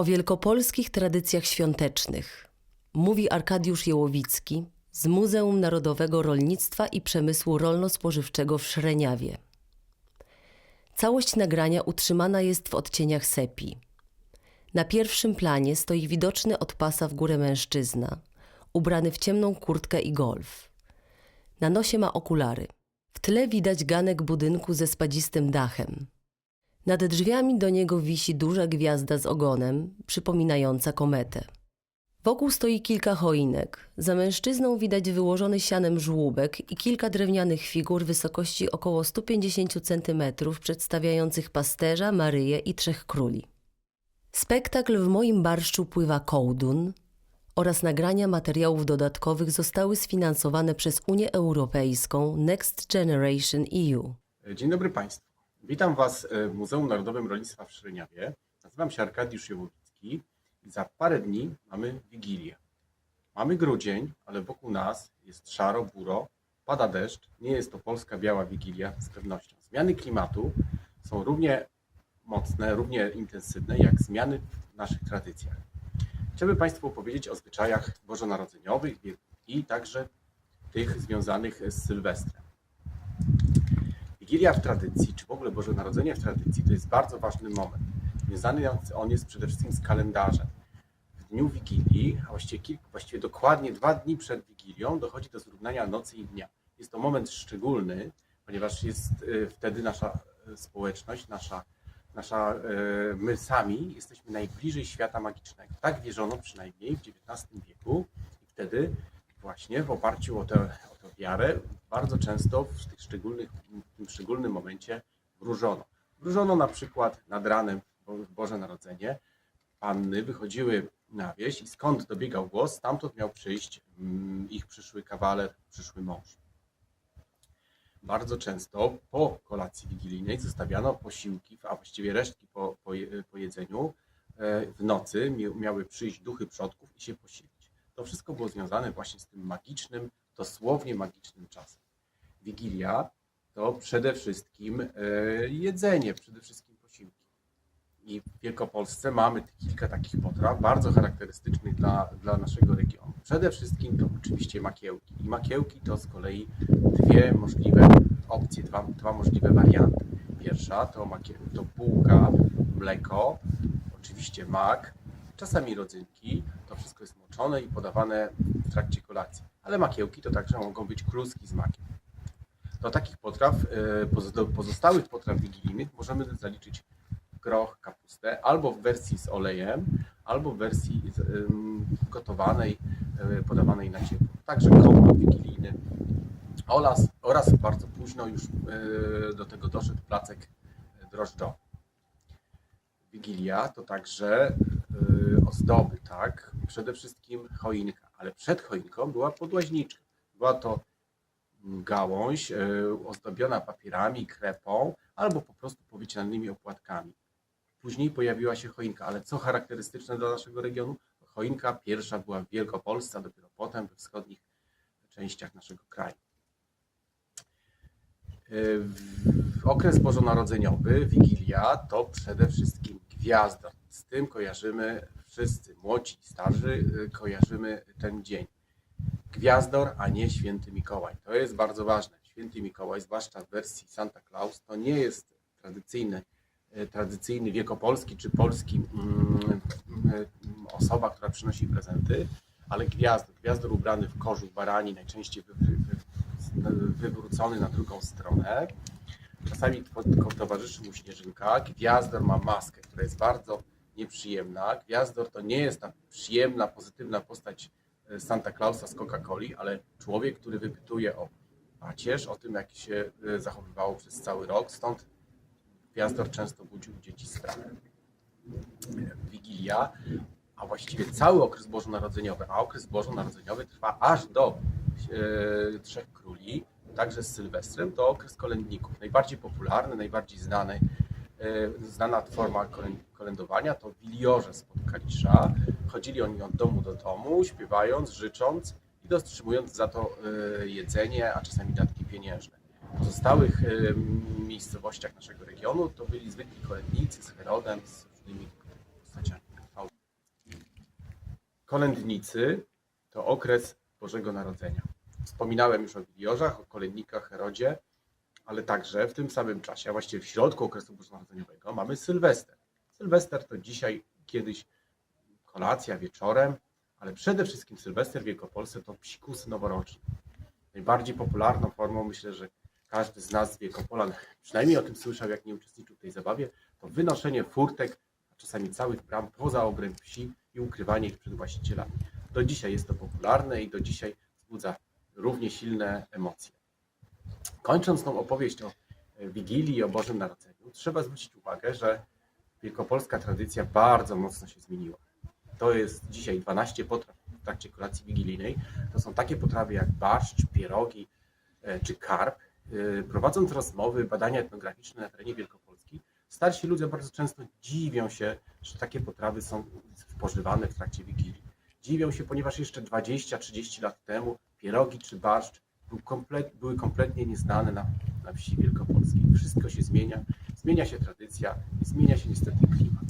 O wielkopolskich tradycjach świątecznych mówi Arkadiusz Jełowicki z Muzeum Narodowego Rolnictwa i Przemysłu Rolno-Spożywczego w Szreniawie. Całość nagrania utrzymana jest w odcieniach sepi. Na pierwszym planie stoi widoczny od pasa w górę mężczyzna, ubrany w ciemną kurtkę i golf. Na nosie ma okulary. W tle widać ganek budynku ze spadzistym dachem. Nad drzwiami do niego wisi duża gwiazda z ogonem, przypominająca kometę. Wokół stoi kilka choinek. Za mężczyzną widać wyłożony sianem żłóbek i kilka drewnianych figur wysokości około 150 cm przedstawiających pasterza, Maryję i trzech króli. Spektakl w moim barszczu pływa kołdun oraz nagrania materiałów dodatkowych zostały sfinansowane przez Unię Europejską Next Generation EU. Dzień dobry Państwu. Witam Was w Muzeum Narodowym Rolnictwa w Szreniawie. Nazywam się Arkadiusz Jełowicki i za parę dni mamy Wigilię. Mamy grudzień, ale wokół nas jest szaro, buro, pada deszcz. Nie jest to polska biała Wigilia z pewnością. Zmiany klimatu są równie mocne, równie intensywne jak zmiany w naszych tradycjach. Chciałbym Państwu opowiedzieć o zwyczajach bożonarodzeniowych i także tych związanych z Sylwestrem. Wigilia w tradycji, czy w ogóle Boże Narodzenie w tradycji, to jest bardzo ważny moment. Związany on jest przede wszystkim z kalendarzem. W dniu Wigilii, a właściwie, właściwie dokładnie dwa dni przed Wigilią, dochodzi do zrównania nocy i dnia. Jest to moment szczególny, ponieważ jest y, wtedy nasza y, społeczność, nasza, nasza, y, my sami jesteśmy najbliżej świata magicznego. Tak wierzono przynajmniej w XIX wieku i wtedy właśnie w oparciu o tę, o wiarę bardzo często w, tych szczególnych, w tym szczególnym momencie wróżono. Wróżono na przykład nad ranem w Boże Narodzenie. Panny wychodziły na wieś i skąd dobiegał głos, stamtąd miał przyjść mm, ich przyszły kawaler, przyszły mąż. Bardzo często po kolacji wigilijnej zostawiano posiłki, a właściwie resztki po, po, po jedzeniu e, w nocy. Miały przyjść duchy przodków i się posilić. To wszystko było związane właśnie z tym magicznym, dosłownie magicznym czasem. Wigilia to przede wszystkim e, jedzenie, przede wszystkim posiłki. I w Wielkopolsce mamy kilka takich potraw bardzo charakterystycznych dla, dla naszego regionu. Przede wszystkim to oczywiście makiełki. I makiełki to z kolei dwie możliwe opcje, dwa, dwa możliwe warianty. Pierwsza to, makie, to bułka, mleko, oczywiście mak, czasami rodzynki. To wszystko jest moczone i podawane w trakcie kolacji. Ale makiełki to także mogą być kluski z makiem. Do takich potraw, e, do pozostałych potraw wigilijnych możemy zaliczyć groch, kapustę, albo w wersji z olejem, albo w wersji gotowanej, e, podawanej na ciepło. Także kompot wigilijny oraz, oraz bardzo późno już e, do tego doszedł placek drożdżowy. Wigilia to także ozdoby, tak? Przede wszystkim choinka, ale przed choinką była podłaźniczka. Była to gałąź e, ozdobiona papierami, krepą albo po prostu powycinanymi opłatkami. Później pojawiła się choinka, ale co charakterystyczne dla naszego regionu? Choinka pierwsza była w Wielkopolsce, a dopiero potem we wschodnich częściach naszego kraju. E, W okres bożonarodzeniowy, Wigilia, to przede wszystkim gwiazda. Z tym kojarzymy wszyscy, młodzi i starzy, e, kojarzymy ten dzień. Gwiazdor, a nie święty Mikołaj. To jest bardzo ważne. Święty Mikołaj, zwłaszcza w wersji Santa Claus, to nie jest tradycyjny, e, tradycyjny wielkopolski czy polski mm, mm, osoba, która przynosi prezenty, ale gwiazdor. Gwiazdor ubrany w kożuch barani, najczęściej wy, wy, wy, wywrócony na drugą stronę. Czasami to- towarzyszy mu śnieżynka. Gwiazdor ma maskę, która jest bardzo nieprzyjemna. Gwiazdor to nie jest ta przyjemna, pozytywna postać e, Santa Clausa z Coca-Coli, ale człowiek, który wypytuje o pacierz, o tym, jak się e, zachowywało przez cały rok. Stąd Gwiazdor często budził dzieci strach. Wigilia, a właściwie cały okres bożonarodzeniowy, a okres bożonarodzeniowy trwa aż do e, Trzech Króli, także z Sylwestrem, to okres kolędników. Najbardziej popularny, najbardziej znany, znana forma kolę- kolędowania to wiliorze spod Kalisza. Chodzili oni od domu do domu, śpiewając, życząc i dostrzymując za to e, jedzenie, a czasami datki pieniężne. W pozostałych e, miejscowościach naszego regionu to byli zwykli kolędnicy z Herodem, z różnymi postaciami. kolędnicy to okres Bożego Narodzenia. Wspominałem już o Wigiliorzach, o kolędnikach, Herodzie, ale także w tym samym czasie, a właściwie w środku okresu bożonarodzeniowego mamy Sylwester. Sylwester to dzisiaj, kiedyś kolacja wieczorem, ale przede wszystkim Sylwester w Wielkopolsce to psikus noworoczny. Najbardziej popularną formą, myślę, że każdy z nas z Wielkopolan przynajmniej o tym słyszał, jak nie uczestniczył w tej zabawie, to wynoszenie furtek, a czasami całych bram poza obręb wsi i ukrywanie ich przed właścicielami. Do dzisiaj jest to popularne i do dzisiaj wzbudza równie silne emocje. Kończąc tą opowieść o e, Wigilii i o Bożym Narodzeniu, trzeba zwrócić uwagę, że wielkopolska tradycja bardzo mocno się zmieniła. To jest dzisiaj 12 potraw w trakcie kolacji wigilijnej. To są takie potrawy jak barszcz, pierogi e, czy karp. E, Prowadząc rozmowy, badania etnograficzne na terenie Wielkopolski, starsi ludzie bardzo często dziwią się, że takie potrawy są spożywane w trakcie Wigilii. Dziwią się, ponieważ jeszcze 20-30 lat temu pierogi czy barszcz był komplet, były kompletnie nieznane na, na wsi wielkopolskiej. Wszystko się zmienia, zmienia się tradycja zmienia się niestety klimat.